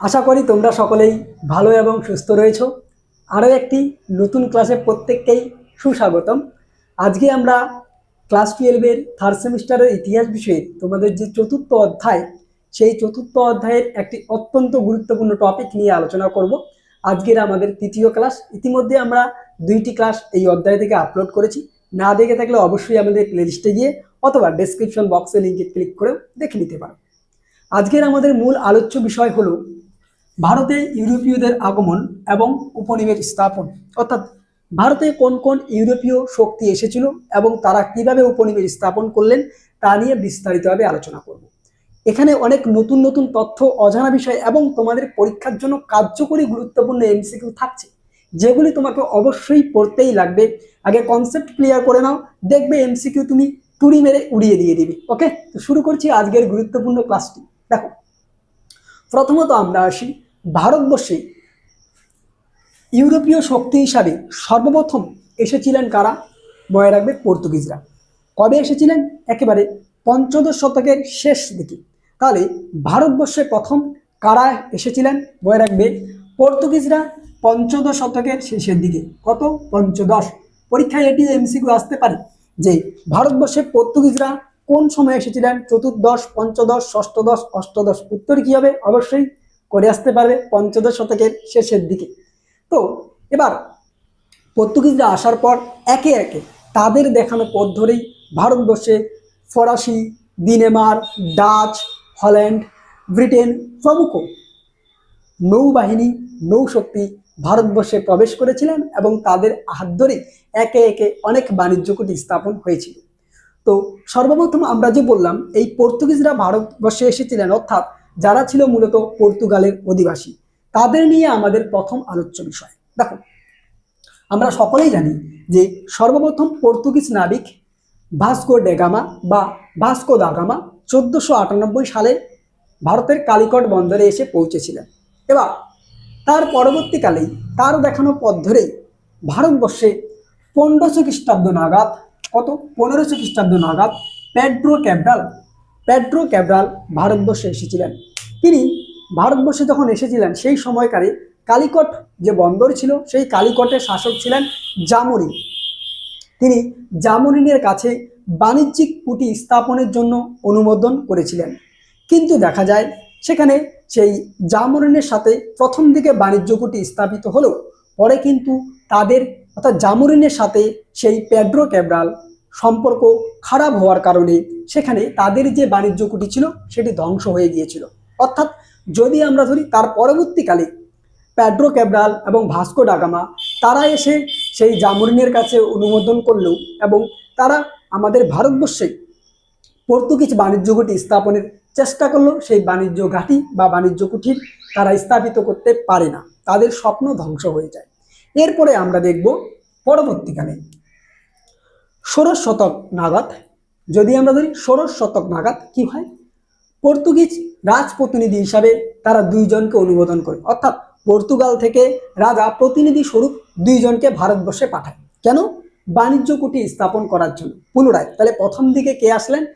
আশা করি তোমরা সকলেই ভালো এবং সুস্থ রয়েছো। আরও একটি নতুন ক্লাসে প্রত্যেককেই সুস্বাগতম। আজকে আমরা ক্লাস টুয়েলভের থার্ড সেমিস্টারের ইতিহাস বিষয়ে তোমাদের যে চতুর্থ অধ্যায়, সেই চতুর্থ অধ্যায়ের একটি অত্যন্ত গুরুত্বপূর্ণ টপিক নিয়ে আলোচনা করব। আজকের আমাদের তৃতীয় ক্লাস। ইতিমধ্যে আমরা দুইটি ক্লাস এই অধ্যায় থেকে আপলোড করেছি। না দেখে থাকলে অবশ্যই আমাদের প্লেলিস্টে গিয়ে অথবা ডেসক্রিপশন বক্সে লিঙ্কে ক্লিক করে দেখে নিতে পারো। আজকের আমাদের মূল আলোচ্য বিষয় হলো ভারতে ইউরোপীয়দের আগমন এবং উপনিবেশ স্থাপন। অর্থাৎ ভারতে কোন কোন ইউরোপীয় শক্তি এসেছিল এবং তারা কীভাবে উপনিবেশ স্থাপন করলেন তা নিয়ে বিস্তারিতভাবে আলোচনা করব। এখানে অনেক নতুন নতুন তথ্য, অজানা বিষয় এবং তোমাদের পরীক্ষার জন্য কার্যকরী গুরুত্বপূর্ণ এমসিকিউ থাকছে, যেগুলি তোমাকে অবশ্যই পড়তেই লাগবে। আগে কনসেপ্ট ক্লিয়ার করে নাও, দেখবে এমসিকিউ তুমি তুড়ি মেরে উড়িয়ে দিয়ে দিবে। ওকে তো শুরু করছি আজকের গুরুত্বপূর্ণ ক্লাসটি দেখো প্রথমত আমরা আসি ভারতবর্ষে। ইউরোপীয় শক্তি হিসাবে সর্বপ্রথম এসেছিলেন কারা? মনে রাখবে পর্তুগিজরা। কবে এসেছিলেন? একেবারে পঞ্চদশ শতকের শেষ দিকে। তাহলে ভারতবর্ষে প্রথম কারা এসেছিলেন? মনে রাখবে পর্তুগিজরা পঞ্চদশ শতকের শেষের দিকে। কত? পঞ্চদশ। পরীক্ষায় এটি এমসিকিউ আসতে পারে যে ভারতবর্ষে পর্তুগিজরা কোন সময় এসেছিলেন? চতুর্দশ, পঞ্চদশ, ষষ্ঠদশ, অষ্টদশ? উত্তর কী হবে? অবশ্যই করে আসতে পারবে পঞ্চদশ শতকের শেষের দিকে। তো এবার পর্তুগিজরা আসার পর একে একে তাদের দেখানো পথ ধরেই ভারতবর্ষে ফরাসি দিনেমার ডাচ, হল্যান্ড, ব্রিটেন প্রমুখ নৌবাহিনী, নৌশক্তি ভারতবর্ষে প্রবেশ করেছিলেন এবং তাদের হাত ধরে একে একে অনেক বাণিজ্য কুটি স্থাপন হয়েছিল। তো সর্বপ্রথম আমরা যে বললাম, এই পর্তুগিজরা ভারতবর্ষে এসেছিলেন, অর্থাৎ যারা ছিল মূলত পর্তুগালের অধিবাসী, তাদের নিয়ে আমাদের প্রথম আলোচ্য বিষয়। দেখো, আমরা সকলেই জানি যে সর্বপ্রথম পর্তুগিজ নাবিক ভাস্কো ডেগামা বা ভাস্কো দাগামা চোদ্দোশো আটানব্বই সালে ভারতের কালিকট বন্দরে এসে পৌঁছেছিলেন। এবার, তার পরবর্তীকালেই তার দেখানো পথ ধরেই ভারতবর্ষে পনেরোশো খ্রিস্টাব্দ নাগাদ কত? পনেরোশো খ্রিস্টাব্দ নাগাদ প্যাড্রো ক্যাবরাল প্যাড্রো ক্যাবরাল ভারতবর্ষে এসেছিলেন। তিনি ভারতবর্ষে যখন এসেছিলেন, সেই সময়কারে কালিকট যে বন্দর ছিল, সেই কালিকটের শাসক ছিলেন জামরিন। তিনি জামরিনের কাছে বাণিজ্যিক কুটি স্থাপনের জন্য অনুমোদন করেছিলেন। কিন্তু দেখা যায়, সেখানে সেই জামরিনের সাথে প্রথম দিকে বাণিজ্য কুটি স্থাপিত হলেও পরে কিন্তু তাদের অর্থাৎ জামুরিনের সাথে সেই প্যাড্রো ক্যাবরাল সম্পর্ক খারাপ হওয়ার কারণে সেখানে তাদের যে বাণিজ্য কুটি ছিল, সেটি ধ্বংস হয়ে গিয়েছিল। অর্থাৎ যদি আমরা ধরি, তার পরবর্তীকালে প্যাড্রো ক্যাবরাল এবং ভাস্কো ডাগামা তারা এসে সেই জামুরিনের কাছে অনুমোদন করলেও এবং তারা আমাদের ভারতবর্ষে পর্তুগিজ বাণিজ্য ঘাঁটি স্থাপনের চেষ্টা করলেও সেই বাণিজ্য ঘাঁটি বা বাণিজ্য কুঠির তারা স্থাপিত করতে পারে না। তাদের স্বপ্ন ধ্বংস হয়ে যায়। এরপরে আমরা দেখব পরবর্তীকালে। ষোড়শ শতক নাগাদ, যদি আমরা ধরি ষোড়শ শতক নাগাদ কি হয়? পর্তুগিজ রাজপ্রতিনিধি হিসাবে তারা দুইজনকে অনুমোদন করে। অর্থাৎ পর্তুগাল থেকে রাজা প্রতিনিধি স্বরূপ দুইজনকে ভারতবর্ষে পাঠায়। কেন? বাণিজ্য কুটি স্থাপন করার জন্য। পুনরায়। তাহলে প্রথম দিকে কে আসলেন?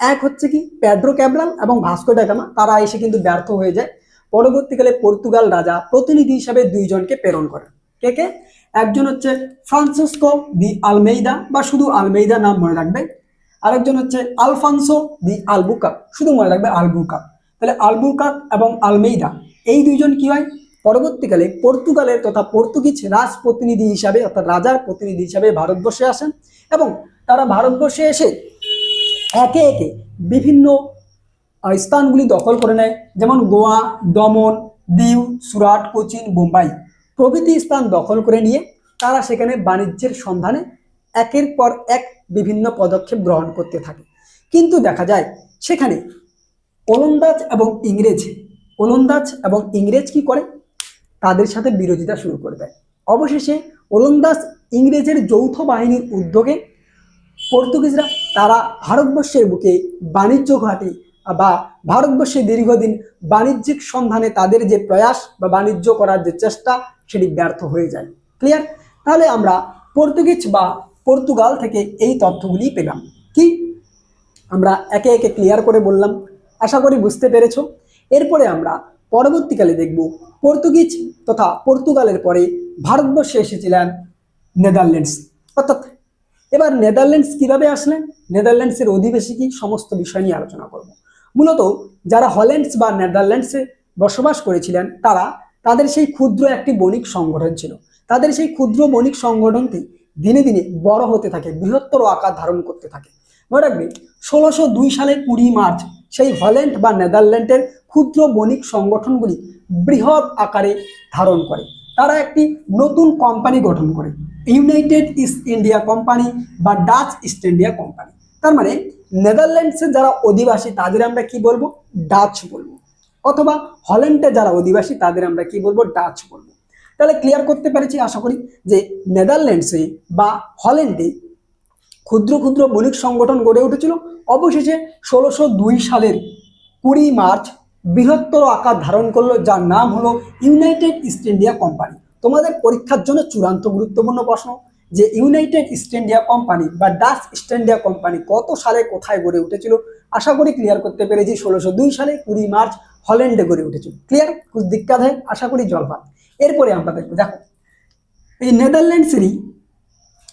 এক হচ্ছে কি? প্যাড্রো ক্যাবরাল এবং ভাস্কো ডাগামা তারা এসে কিন্তু ব্যর্থ হয়ে যায়। পরবর্তীকালে পর্তুগাল রাজা প্রতিনিধি হিসাবে দুইজনকে প্রেরণ করেন। কে কে? একজন হচ্ছে ফ্রান্সিসকো দি আলমেইদা, বা শুধু আলমেইদা নাম মনে রাখবে। আরেকজন হচ্ছে আলফানসো দি আলবুকা, শুধু মনে রাখবে আলবুকা। তাহলে আলবুকাত এবং আলমেইদা, এই দুইজন কি হয়? পরবর্তীকালে পর্তুগালের তথা পর্তুগিজ রাজ প্রতিনিধি হিসাবে, অর্থাৎ রাজার প্রতিনিধি হিসাবে ভারতবর্ষে আসেন এবং তারা ভারতবর্ষে এসে একে একে বিভিন্ন স্থানগুলি দখল করে নেয়। যেমন গোয়া, দমন, দিউ, সুরাট, কোচিন, বোম্বাই। প্রভৃতি স্থান দখল করে নিয়ে তারা সেখানে বাণিজ্যের সন্ধানে একের পর এক বিভিন্ন পদক্ষেপ গ্রহণ করতে থাকে। কিন্তু দেখা যায়, সেখানে ওলন্দাজ এবং ইংরেজ, ওলন্দাজ এবং ইংরেজ কি করে? তাদের সাথে বিরোধিতা শুরু করে দেয়। অবশেষে ওলন্দাজ ইংরেজের যৌথ বাহিনীর উদ্যোগে পর্তুগিজরা তারা ভারতবর্ষের বুকে বাণিজ্য ঘাঁটি বা ভারতবর্ষে দীর্ঘদিন বাণিজ্যিক সন্ধানে তাদের যে প্রয়াস বা বাণিজ্য করার যে চেষ্টা সেটি ব্যর্থ হয়ে যায়। ক্লিয়ার তাহলে আমরা পর্তুগিজ বা পর্তুগাল থেকে এই তথ্যগুলি পেলাম। কি? আমরা একে একে ক্লিয়ার করে বললাম। আশা করি বুঝতে পেরেছ। এরপরে আমরা পরবর্তীকালে দেখব পর্তুগিজ তথা পর্তুগালের পরে ভারতবর্ষে এসেছিলেন নেদারল্যান্ডস। অর্থাৎ এবার নেদারল্যান্ডস কীভাবে আসলেন নেদারল্যান্ডসের অধিবেশী কি? সমস্ত বিষয় নিয়ে আলোচনা করব। মূলত যারা হল্যান্ডস বা নেদারল্যান্ডসে বসবাস করেছিলেন, তারা তাদের সেই ক্ষুদ্র একটি বণিক সংগঠন ছিল। তাদের সেই ক্ষুদ্র বণিক সংগঠনটি দিনে দিনে বড় হতে থাকে, বৃহত্তর আকার ধারণ করতে থাকে। মনে রাখবে, ষোলোশো দুই সালের কুড়ি মার্চ সেই হল্যান্ড বা নেদারল্যান্ডের ক্ষুদ্র বণিক সংগঠনগুলি বৃহৎ আকারে ধারণ করে। তারা একটি নতুন কোম্পানি গঠন করে, ইউনাইটেড ইস্ট ইন্ডিয়া কোম্পানি বা ডাচ ইস্ট ইন্ডিয়া কোম্পানি। তার মানে নেদারল্যান্ডসের যারা অধিবাসী, তাদের আমরা কি বলব? ডাচ বলব। অথবা হল্যান্ডে যারা অধিবাসী, তাদের আমরা কি বলব? ডাচ বলব। তাহলে ক্লিয়ার করতে পেরেছি, আশা করি, যে নেদারল্যান্ডসে বা হল্যান্ডে ক্ষুদ্র ক্ষুদ্র বণিক সংগঠন গড়ে উঠেছিল। অবশেষে ষোলোশো সালের কুড়ি মার্চ বৃহত্তর আকার ধারণ করল, যার নাম হলো ইউনাইটেড ইস্ট ইন্ডিয়া কোম্পানি। তোমাদের পরীক্ষার জন্য চূড়ান্ত গুরুত্বপূর্ণ প্রশ্ন, যে ইউনাইটেড ইস্ট ইন্ডিয়া কোম্পানি বা ডাচ ইস্ট ইন্ডিয়া কোম্পানি কত সালে কোথায় গড়ে উঠেছিল? আশা করি ক্লিয়ার করতে পেরেছি, ষোলোশো সালে কুড়ি মার্চ হল্যান্ডে গড়ে উঠেছিল। ক্লিয়ার? হয় আশা করি জলপাত। এরপরে আমরা দেখব, দেখো। এই নেদারল্যান্ডসেরই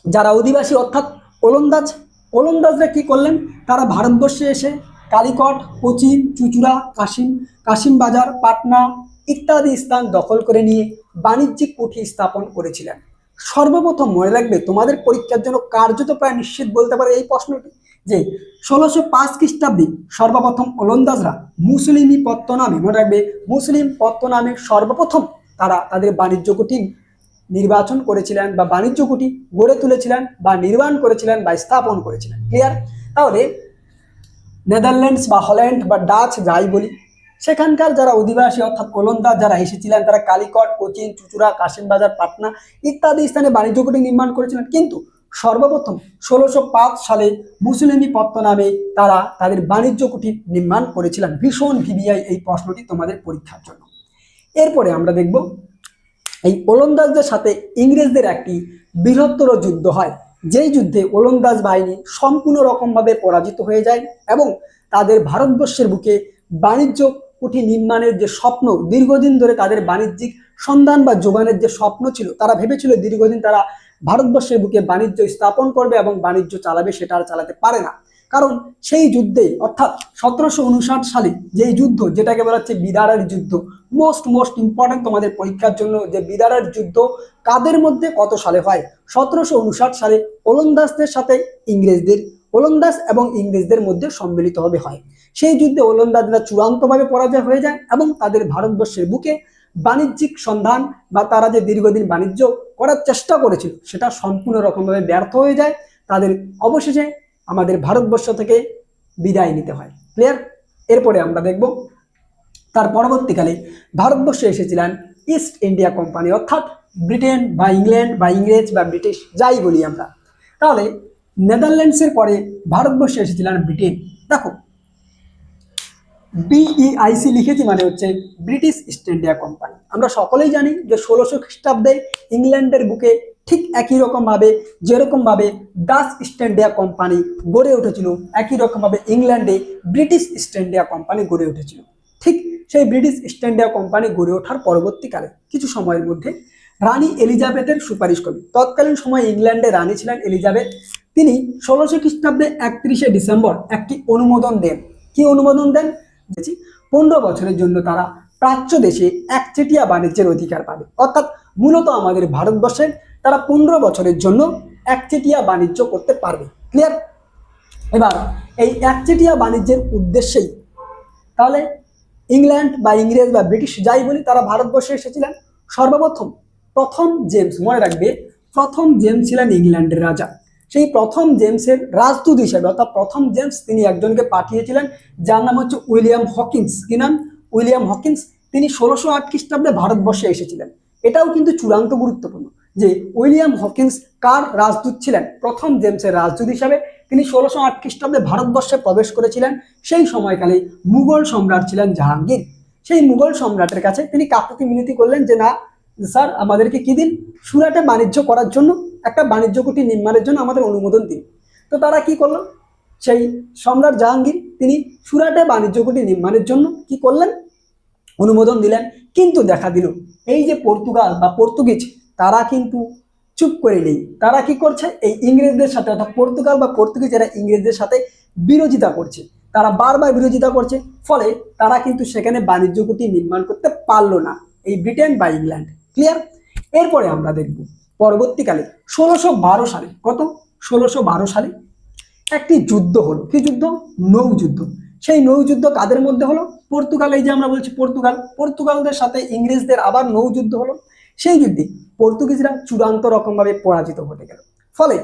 যারা অধিবাসী, অর্থাৎ ওলন্দাজ, ওলন্দাজরা কি করলেন? তারা ভারতবর্ষে এসে কালিকট, কোচিন, চুচুড়া, কাশিম কাশিম বাজার, পাটনা ইত্যাদি স্থান দখল করে নিয়ে বাণিজ্যিক কুঠি স্থাপন করেছিলেন। সর্বপ্রথম মনে রাখবে, তোমাদের পরীক্ষার জন্য কার্যত প্রায় নিশ্চিত বলতে পারে এই প্রশ্নটি। যে ষোলোশো পাঁচ খ্রিস্টাব্দে সর্বপ্রথম ওলন্দাজরা মুসলিমি পত্ত নামে মনে রাখবে, মুসলিম পত্ত নামে সর্বপ্রথম তারা তাদের বাণিজ্য কুঠি নির্বাচন করেছিলেন বা বাণিজ্য কুটি গড়ে তুলেছিলেন বা নির্মাণ করেছিলেন বা স্থাপন করেছিলেন। ক্লিয়ার তাহলে নেদারল্যান্ডস বা হল্যান্ড বা ডাচ যাই বলি, সেখানকার যারা অধিবাসী অর্থাৎ ওলন্দাজ যারা এসেছিলেন, তারা কালিকট, কোচিন, চুচুড়া, কাশিমবাজার, পাটনা ইত্যাদি স্থানে বাণিজ্য কুটি নির্মাণ করেছিলেন। কিন্তু সর্বপ্রথম ষোলোশো সালে মুসলিমি পত্ত নামে তারা তাদের বাণিজ্য কুটি নির্মাণ করেছিলেন। ভীষণ ভিভিআই এই প্রশ্নটি তোমাদের পরীক্ষার জন্য। এরপরে আমরা দেখব, এই ওলন্দাজদের সাথে ইংরেজদের একটি বৃহত্তর যুদ্ধ হয়। যেই যুদ্ধে ওলন্দাজ বাহিনী সম্পূর্ণ রকমভাবে পরাজিত হয়ে যায় এবং তাদের ভারতবর্ষের বুকে বাণিজ্য কুঠি নির্মাণের যে স্বপ্ন, দীর্ঘদিন ধরে তাদের বাণিজ্যিক সন্ধান বা যোগানের যে স্বপ্ন ছিল, তারা ভেবেছিল দীর্ঘদিন তারা ভারতবর্ষের বুকে বাণিজ্য স্থাপন করবে এবং বাণিজ্য চালাবে, সেটা আর চালাতে পারে না। কারণ সেই যুদ্ধে অর্থাৎ সতেরোশো উনষাট সালে যেই যুদ্ধ, যেটাকে বলা হচ্ছে বিদারের যুদ্ধ মোস্ট মোস্ট ইম্পর্টেন্ট তোমাদের পরীক্ষার জন্য যে বিদারের যুদ্ধ কাদের মধ্যে কত সালে হয়? সতেরোশো উনষাট সালে ওলন্দাজদের সাথে ইংরেজদের, ওলন্দাজ এবং ইংরেজদের মধ্যে সম্মিলিতভাবে হয়। সেই যুদ্ধে ওলন্দাজরা চূড়ান্তভাবে পরাজয় হয়ে যায় এবং তাদের ভারতবর্ষের বুকে বাণিজ্যিক সন্ধান বা তারা যে দীর্ঘদিন বাণিজ্য করার চেষ্টা করেছিল, সেটা সম্পূর্ণ রকমভাবে ব্যর্থ হয়ে যায়। তাদের অবশেষে আমাদের ভারতবর্ষ থেকে বিদায় নিতে হয়। ক্লিয়ার এরপরে আমরা দেখব, তার পরবর্তীকালে ভারতবর্ষে এসেছিলেন ইস্ট ইন্ডিয়া কোম্পানি অর্থাৎ ব্রিটেন বা ইংল্যান্ড বা ইংরেজ বা ব্রিটিশ যাই বলি আমরা। তাহলে নেদারল্যান্ডসের পরে ভারতবর্ষে এসেছিলেন ব্রিটেন দেখো বিইআইসি লিখেছি মানে হচ্ছে ব্রিটিশ ইস্ট ইন্ডিয়া কোম্পানি আমরা সকলেই জানি যে ষোলোশো খ্রিস্টাব্দে ইংল্যান্ডের বুকে ঠিক একই রকমভাবে যেরকমভাবে ডাচ ইস্ট ইন্ডিয়া কোম্পানি গড়ে উঠেছিল, একই রকমভাবে ইংল্যান্ডে ব্রিটিশ ইস্ট ইন্ডিয়া কোম্পানি গড়ে উঠেছিল। ঠিক সেই ব্রিটিশ ইস্ট ইন্ডিয়া কোম্পানি গড়ে ওঠার পরবর্তীকালে কিছু সময়ের মধ্যে রানী এলিজাবেথের সুপারিশ কবি তৎকালীন সময় ইংল্যান্ডে রানী ছিলেন এলিজাবেথ। তিনি ষোলোশো খ্রিস্টাব্দে একত্রিশে ডিসেম্বর একটি অনুমোদন দেন। কি অনুমোদন দেন? দেখছি। পনেরো বছরের জন্য তারা প্রাচ্য দেশে একচেটিয়া বাণিজ্যের অধিকার পাবে। অর্থাৎ মূলত আমাদের ভারতবর্ষের তারা পনেরো বছরের জন্য একচেটিয়া বাণিজ্য করতে পারবে। ক্লিয়ার এবার এই একচেটিয়া বাণিজ্যের উদ্দেশ্যেই তাহলে ইংল্যান্ড বা ইংরেজ বা ব্রিটিশ যাই বলি, তারা ভারতবর্ষে এসেছিলেন। সর্বপ্রথম প্রথম জেমস, মনে রাখবে, প্রথম জেমস ছিলেন ইংল্যান্ডের রাজা। সেই প্রথম জেমসের রাজদূত হিসেবে, অর্থাৎ প্রথম জেমস তিনি একজনকে পাঠিয়েছিলেন, যার নাম হচ্ছে উইলিয়াম হকিন্স। কি নাম? William Hawkins. তিনি ষোলোশো আট খ্রিস্টাব্দে ভারতবর্ষে এসেছিলেন। এটাও কিন্তু চূড়ান্ত গুরুত্বপূর্ণ যে উইলিয়াম হকিন্স কার রাজদূত ছিলেন? প্রথম জেমসের রাজদূত হিসাবে তিনি ষোলোশো আট খ্রিস্টাব্দে ভারতবর্ষে প্রবেশ করেছিলেন। সেই সময়কালে মুঘল সম্রাট ছিলেন জাহাঙ্গীর। সেই মুঘল সম্রাটের কাছে তিনি কাকুতি মিনতি করলেন যে, না, স্যার, আমাদেরকে কি দিন সুরাটে বাণিজ্য করার জন্য একটা বাণিজ্য কুটি নির্মাণের জন্য আমাদের অনুমোদন দিন। তো তারা কি করল? সেই সম্রাট জাহাঙ্গীর, তিনি সুরাটে বাণিজ্য কুটি নির্মাণের জন্য কি করলেন? অনুমোদন দিলেন। কিন্তু দেখা দিল, এই যে পর্তুগাল বা পর্তুগিজ, তারা কিন্তু চুপ করে নেই। তারা কি করছে? এই ইংরেজদের সাথে, অর্থাৎ পর্তুগাল বা পর্তুগিজ এরা ইংরেজদের সাথে বিরোধিতা করছে। তারা বারবার বিরোধিতা করছে, ফলে তারা কিন্তু সেখানে বাণিজ্য কুটি নির্মাণ করতে পারল না। এই ব্রিটেন বা ইংল্যান্ড, ক্লিয়ার? এরপরে আমরা দেখব। পরবর্তীকালে ষোলোশো বারো সালে, কত? ষোলোশো বারো সালে একটি যুদ্ধ হলো। কি যুদ্ধ? নৌ যুদ্ধ। সেই নৌ যুদ্ধ কাদের মধ্যে হলো? পর্তুগাল, এই যে আমরা বলছি পর্তুগাল, পর্তুগালদের সাথে ইংরেজদের আবার নৌ যুদ্ধ হলো। সেই যুদ্ধে পর্তুগিজরা চূড়ান্ত রকমভাবে পরাজিত ঘটে গেল। ফলে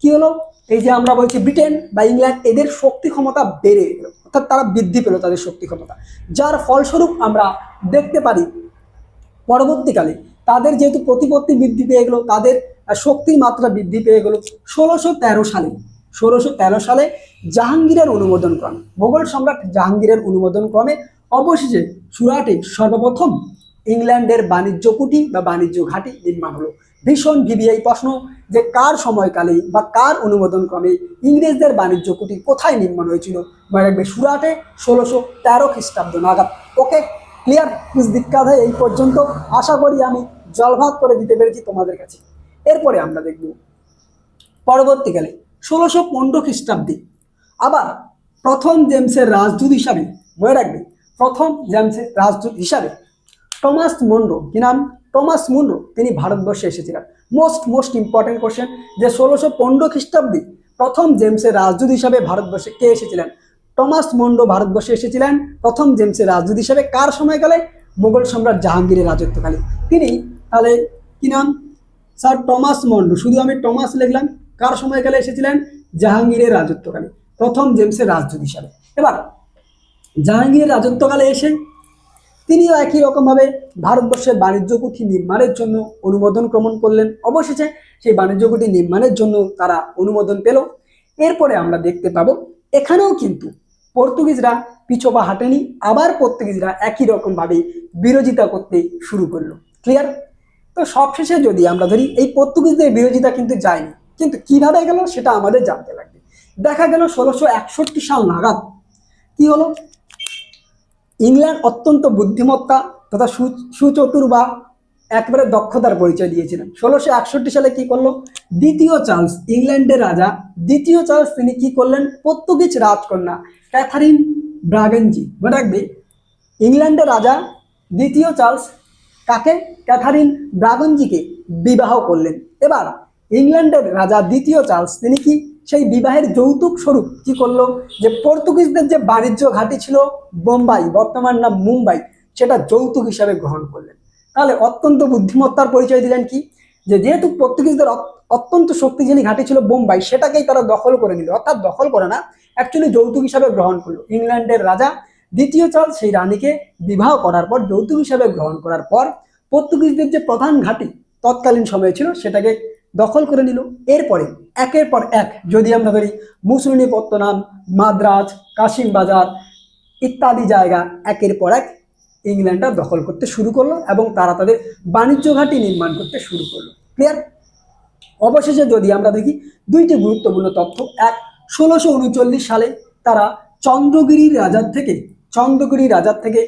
কি হলো? এই যে আমরা বলছি ব্রিটেন বা ইংল্যান্ড, এদের শক্তি ক্ষমতা বেড়ে গেল। অর্থাৎ তারা বৃদ্ধি পেল তাদের শক্তি ক্ষমতা। যার ফলস্বরূপ আমরা দেখতে পারি, পরবর্তীকালে তাদের যেহেতু প্রতিপত্তি বৃদ্ধি পেয়ে গেলো, তাদের শক্তির মাত্রা বৃদ্ধি পেয়ে গেলো ষোলোশো তেরো সালে। ষোলোশো তেরো সালে জাহাঙ্গীরের অনুমোদন ক্রমে। মোগল সম্রাট জাহাঙ্গীরের অনুমোদন ক্রমে অবশেষে সুরাটে সর্বপ্রথম ইংল্যান্ডের বাণিজ্য কুটি বা বাণিজ্য ঘাঁটি নির্মাণ হলো। ভীষণ ভিভিআই প্রশ্ন যে কার সময়কালে বা কার অনুমোদন ক্রমে ইংরেজদের বাণিজ্য কুটি কোথায় নির্মাণ হয়েছিল? মনে রাখবে সুরাটে ষোলোশো তেরো খ্রিস্টাব্দ নাগাদ। Okay, clear? কুছ দিক্কাত হয় এই পর্যন্ত। আশা করি আমি জলভাত করে দিতে পেরেছি তোমাদের কাছে। এরপরে আমরা দেখব পরবর্তীকালে ষোলোশো পনেরো খ্রিস্টাব্দে আবার প্রথম জেমসের রাজদূত হিসাবে, মনে রাখবে, প্রথম জেমসের রাজদূত হিসাবে টমাস মন্ডো কি নাম? টমাস মুন্ডো তিনি ভারতবর্ষে এসেছিলেন। মোস্ট মোস্ট ইম্পর্টেন্ট কোশ্চেন যে ষোলোশো পনেরো খ্রিস্টাব্দে প্রথম জেমসের রাজদূত হিসাবে ভারতবর্ষে কে এসেছিলেন? টমাস মন্ডো ভারতবর্ষে এসেছিলেন। প্রথম জেমসের রাজদূত হিসাবে কার সময়কালে? মোগল সম্রাট জাহাঙ্গীরের রাজত্বকালে। তিনি তাহলে কি নাম? স্যার টমাস মন্ডো শুধু আমি টমাস লিখলাম। কার সময়কালে এসেছিলেন? জাহাঙ্গীরের রাজত্বকালে। প্রথম জেমসের রাজদূত হিসাবে। এবার, জাহাঙ্গীরের রাজত্বকালে এসে তিনিও একই রকমভাবে ভারতবর্ষের বাণিজ্য কুঠি নির্মাণের জন্য অনুমোদন গ্রহণ করলেন। অবশেষে সেই বাণিজ্য কুঠি নির্মাণের জন্য তারা অনুমোদন পেল। এরপরে আমরা দেখতে পাবো, এখানেও কিন্তু পর্তুগিজরা পিছপা হাঁটেনি। আবার পর্তুগিজরা একই রকমভাবে বিরোধিতা করতে শুরু করল। ক্লিয়ার? তো সবশেষে যদি আমরা ধরি, এই পর্তুগিজদের বিরোধিতা কিন্তু যায়নি। কিন্তু কীভাবে গেল সেটা আমাদের জানতে লাগবে। দেখা গেল ষোলোশো একষট্টি সাল নাগাদ। কি হলো? ইংল্যান্ড অত্যন্ত বুদ্ধিমত্তা তথা সুচতুর বা একবারে দক্ষতার পরিচয় দিয়েছিলেন। ষোলোশো একষট্টি সালে কি করল? দ্বিতীয় চার্লস, ইংল্যান্ডের রাজা। দ্বিতীয় চার্লস, তিনি কি করলেন? পর্তুগিজ রাজকন্যা ক্যাথারিন ব্রাগেনজি। মনে রাখবে, ইংল্যান্ডের রাজা, দ্বিতীয় চার্লস কাকে? ক্যাথারিন ব্রাগঞ্জিকে বিবাহ করলেন। এবার ইংল্যান্ডের রাজা দ্বিতীয় চার্লস, তিনি কি সেই বিবাহের যৌতুক স্বরূপ কি করল? যে পর্তুগিজদের যে বাণিজ্য ঘাঁটি ছিল বোম্বাই, বর্তমান নাম মুম্বাই, সেটা যৌতুক হিসাবে গ্রহণ করলেন। তাহলে অত্যন্ত বুদ্ধিমত্তার পরিচয় দিলেন কি? যে যেহেতু পর্তুগিজদের অত্যন্ত শক্তিশালী ঘাঁটি ছিল বোম্বাই, সেটাকেই তারা দখল করে নিল। অর্থাৎ দখল করে না অ্যাকচুয়ালি যৌতুক হিসাবে গ্রহণ করল। ইংল্যান্ডের রাজা দ্বিতীয় চার্লস সেই রানীকে বিবাহ করার পর যৌতুক হিসাবে গ্রহণ করার পর পর্তুগিজদের যে প্রধান ঘাঁটি তৎকালীন সময়ে ছিল, সেটাকে দখল করে নিল। এরপরে, একের পর এক যদি আমরা ধরি মুসলিনীপত্তনাম মাদ্রাজ, কাশিম বাজার ইত্যাদি জায়গা একের পর এক ইংল্যান্ডরা দখল করতে শুরু করল এবং তারা তাদের বাণিজ্য ঘাঁটি নির্মাণ করতে শুরু করল। ক্লিয়ার অবশেষে যদি আমরা দেখি, দুইটি গুরুত্বপূর্ণ তথ্য। এক, ষোলোশো সালে তারা চন্দ্রগিরির রাজার থেকে চন্দ্রগিরি রাজার থেকে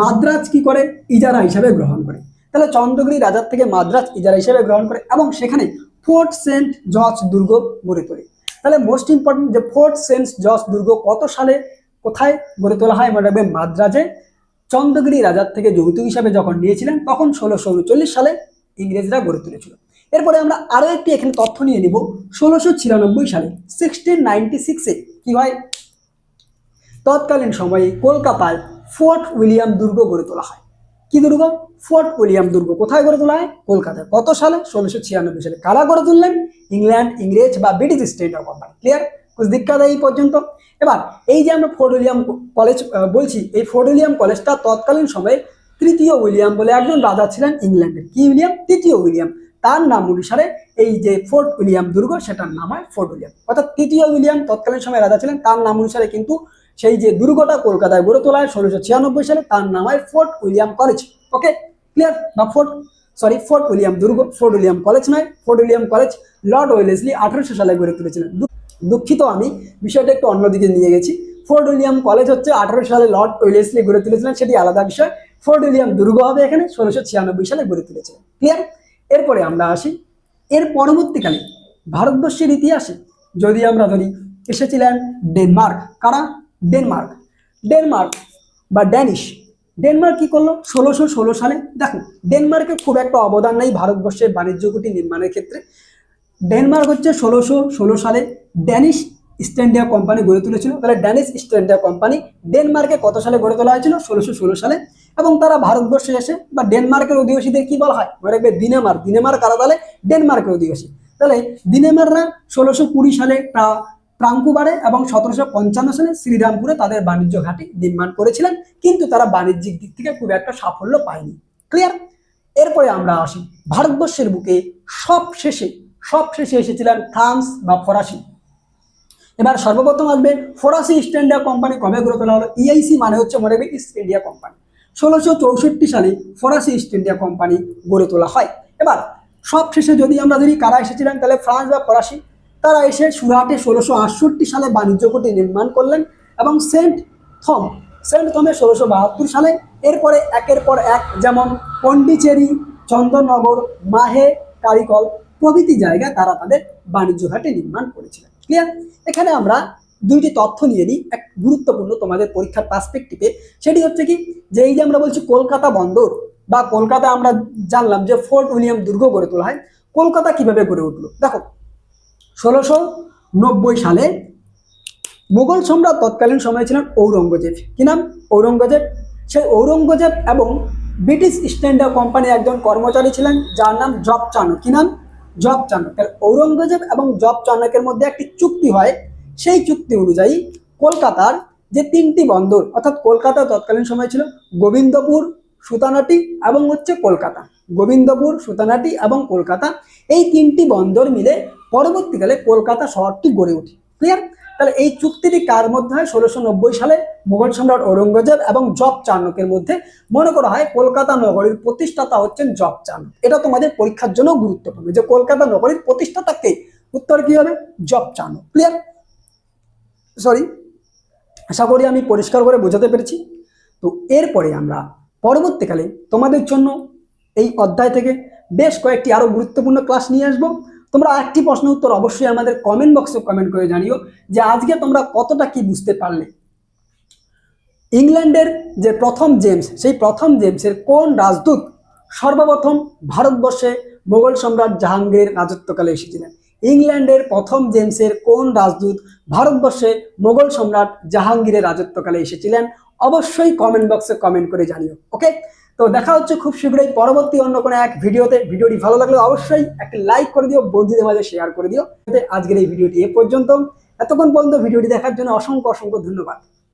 মাদ্রাজ কি করে? ইজারা হিসাবে গ্রহণ করে। তাহলে চন্দ্রগিরি রাজার থেকে মাদ্রাজ ইজারা হিসাবে গ্রহণ করে এবং সেখানে ফোর্ট সেন্ট জর্জ দুর্গ গড়ে তোলে। তাহলে মোস্ট ইম্পর্টেন্ট যে ফোর্ট সেন্ট জর্জ দুর্গ কত সালে কোথায় গড়ে তোলা হয়? মনে রাখবে মাদ্রাজে। চন্দ্রগিরি রাজার থেকে যৌতুক হিসাবে যখন নিয়েছিলেন, তখন ষোলোশো উনচল্লিশ সালে ইংরেজরা গড়ে তুলেছিল। এরপরে আমরা আরও একটি এখানে তথ্য নিয়ে নিব। ষোলোশো ছিয়ানব্বই সালে সিক্সটিন নাইনটি সিক্সে কী হয়? তৎকালীন সময়ে কলকাতায় ফোর্ট উইলিয়াম দুর্গ গড়ে তোলা হয়। কি দুর্গ? ফোর্ট উইলিয়াম দুর্গ। কোথায় গড়ে তোলা হয়? কলকাতায়। কত সালে? ষোলোশো ছিয়ানব্বই সালে। কারা গড়ে তুললেন? ইংল্যান্ড, ইংরেজ বা British state of company clear দিক্কাত এই পর্যন্ত। এবার, এই যে আমরা ফোর্ট উইলিয়াম কলেজ বলছি, এই ফোর্ট উইলিয়াম কলেজটা তৎকালীন সময়ে তৃতীয় উইলিয়াম বলে একজন রাজা ছিলেন ইংল্যান্ডের। কি উইলিয়াম? তৃতীয় উইলিয়াম। তার নাম অনুসারে এই যে ফোর্ট উইলিয়াম দুর্গ, সেটার নাম হয় ফোর্ট উইলিয়াম। অর্থাৎ তৃতীয় উইলিয়াম তৎকালীন সময়ে রাজা ছিলেন, তার নাম অনুসারে কিন্তু সেই যে দুর্গটা কলকাতায় গড়ে তোলা হয় ষোলোশো ছিয়ানব্বই সালে তার নাম হয় fort William college. Okay clear বা ফোর্ট? সরি ফোর্ট উইলিয়াম দুর্গ, ফোর্ট উইলিয়াম কলেজ নয়, fort William college lord Wellesley আঠারোশো সালে গড়ে তুলেছিলেন। দুঃখিত আমি, বিষয়টা একটু অন্যদিকে নিয়ে গেছি। ফোর্ট উইলিয়াম কলেজ হচ্ছে আঠারোশো সালে লর্ড ওয়েলেসলি গড়ে তুলেছিলেন, সেটি আলাদা বিষয়। ফোর্ট উইলিয়াম দুর্গ হবে এখানে, ষোলোশো ছিয়ানব্বই সালে গড়ে তুলেছিলেন। ক্লিয়ার এরপরে আমরা আসি। এর পরবর্তীকালে ভারতবর্ষের ইতিহাসে যদি আমরা ধরি, এসেছিলেন ডেনমার্ক। কারা? ডেনমার্ক। ডেনমার্ক বা ড্যানিশ। ডেনমার্ক কী করল? ষোলোশো ষোলো সালে। দেখো ডেনমার্কের খুব একটা অবদান নেই ভারতবর্ষের বাণিজ্য কুটি নির্মাণের ক্ষেত্রে। ডেনমার্ক হচ্ছে ষোলোশো ষোলো সালে ড্যানিশ ইস্ট ইন্ডিয়া কোম্পানি গড়ে তুলেছিল। তাহলে ড্যানিশ ইস্ট ইন্ডিয়া কোম্পানি ডেনমার্কে কত সালে গড়ে তোলা হয়েছিল? ষোলোশো ষোলো সালে। এবং তারা ভারতবর্ষে এসে বা ডেনমার্কের অধিবাসীদের কি বলা হয়? মনে রাখবে দিনেমার। দিনেমার কারা তাহলে? ডেনমার্কের অধিবাসী। তাহলে দিনেমাররা ষোলোশো কুড়ি সালে প্রাঙ্কুবারে এবং সতেরোশো পঞ্চান্ন সালে শ্রীরামপুরে তাদের বাণিজ্য ঘাঁটি নির্মাণ করেছিলেন, কিন্তু তারা বাণিজ্যিক দিক থেকে খুব একটা সাফল্য পায়নি। ক্লিয়ার এরপরে আমরা আসি। ভারতবর্ষের বুকে সব শেষে সব শেষে এসেছিলেন ফ্রান্স বা ফরাসি। এবার সর্বপ্রথম আসবে ফরাসি ইস্ট ইন্ডিয়া কোম্পানি কবে গড়ে তোলা হলো? ইআইসি মানে হচ্ছে মনে রাখবে ইস্ট ইন্ডিয়া কোম্পানি ষোলোশো চৌষট্টি সালে ফরাসি ইস্ট ইন্ডিয়া কোম্পানি গড়ে তোলা হয়। এবার সব শেষে যদি আমরা যদি কারা এসেছিলেন, তাহলে ফ্রান্স বা ফরাসি? তারা এসে সুরাটে ষোলোশো আটষট্টি সালে বাণিজ্য নির্মাণ করলেন এবং সেন্ট থম, সেন্ট থমে ষোলোশো বাহাত্তর সালে এরপরে একের পর এক যেমন পন্ডিচেরি, চন্দননগর, মাহে, কারিকল প্রভৃতি জায়গায় তারা তাদের বাণিজ্য ঘাটে নির্মাণ করেছিলেন। ক্লিয়ার এখানে আমরা দুইটি তথ্য নিয়ে নিই। এক গুরুত্বপূর্ণ তোমাদের পরীক্ষার পার্সপেক্টিভে সেটি হচ্ছে কি? যে এই যে আমরা বলছি কলকাতা বন্দর বা কলকাতা আমরা জানলাম যে ফোর্ট উইলিয়াম দুর্গ গড়ে তোলা হয়, কলকাতা কীভাবে গড়ে উঠল? দেখো ষোলোশো নব্বই সালে মুঘল সম্রাট তৎকালীন সময়ে ছিলেন ঔরঙ্গজেব। কি নাম? ঔরঙ্গজেব। সেই ঔরঙ্গজেব এবং ব্রিটিশ ইস্ট ইন্ডিয়া কোম্পানির একজন কর্মচারী ছিলেন, যার নাম জব চানক। কি নাম? জব চানক। ঔরঙ্গজেব এবং জব চানকের মধ্যে একটি চুক্তি হয়। সেই চুক্তি অনুযায়ী কলকাতার যে তিনটি বন্দর, অর্থাৎ কলকাতা তৎকালীন সময় ছিল গোবিন্দপুর, সুতানাটি এবং হচ্ছে কলকাতা। গোবিন্দপুর, সুতানাটি এবং কলকাতা, এই তিনটি বন্দর মিলে পরবর্তীকালে কলকাতা শহরটি গড়ে ওঠে। ক্লিয়ার তাহলে এই চুক্তিটি কার মধ্যে হয়? ষোলোশো সালে মুঘল সম্রাট ঔরঙ্গজেব এবং জব চানকের মধ্যে। মনে করা হয় কলকাতা নগরীর প্রতিষ্ঠাতা হচ্ছেন জব চানক এটা তোমাদের পরীক্ষার জন্য গুরুত্বপূর্ণ যে কলকাতা নগরীর প্রতিষ্ঠাতা কে? উত্তর কি হবে? জব চানক ক্লিয়ার সরি আশা করি আমি পরিষ্কার করে বোঝাতে পেরেছি। তো এরপরে আমরা পরবর্তীকালে তোমাদের জন্য এই অধ্যায় থেকে বেশ কয়েকটি আরও গুরুত্বপূর্ণ ক্লাস নিয়ে আসব। তোমরা একটি প্রশ্ন উত্তর অবশ্যই আমাদের কমেন্ট বক্সে কমেন্ট করে জানিও যে আজকে তোমরা কতটা কি বুঝতে পারলে। ইংল্যান্ডের যে প্রথম জেমস, সেই প্রথম জেমসের কোন রাজদূত সর্বপ্রথম ভারতবর্ষে মোগল সম্রাট জাহাঙ্গীরের রাজত্বকালে এসেছিলেন? ইংল্যান্ডের প্রথম জেমসের কোন রাজদূত ভারতবর্ষে মোগল সম্রাট জাহাঙ্গীরের রাজত্বকালে এসেছিলেন? অবশ্যই কমেন্ট বক্সে কমেন্ট করে জানিও ওকে তো দেখা হচ্ছে খুব শীঘ্রই পরবর্তী অন্য কোনো এক ভিডিওতে। ভিডিওটি ভালো লাগলে অবশ্যই একটা লাইক করে দিও, বন্ধুদের মাঝে শেয়ার করে দিও। আজকের এই ভিডিওটি এ পর্যন্ত। এতক্ষণ পর্যন্ত ভিডিওটি দেখার জন্য অসংখ্য অসংখ্য ধন্যবাদ।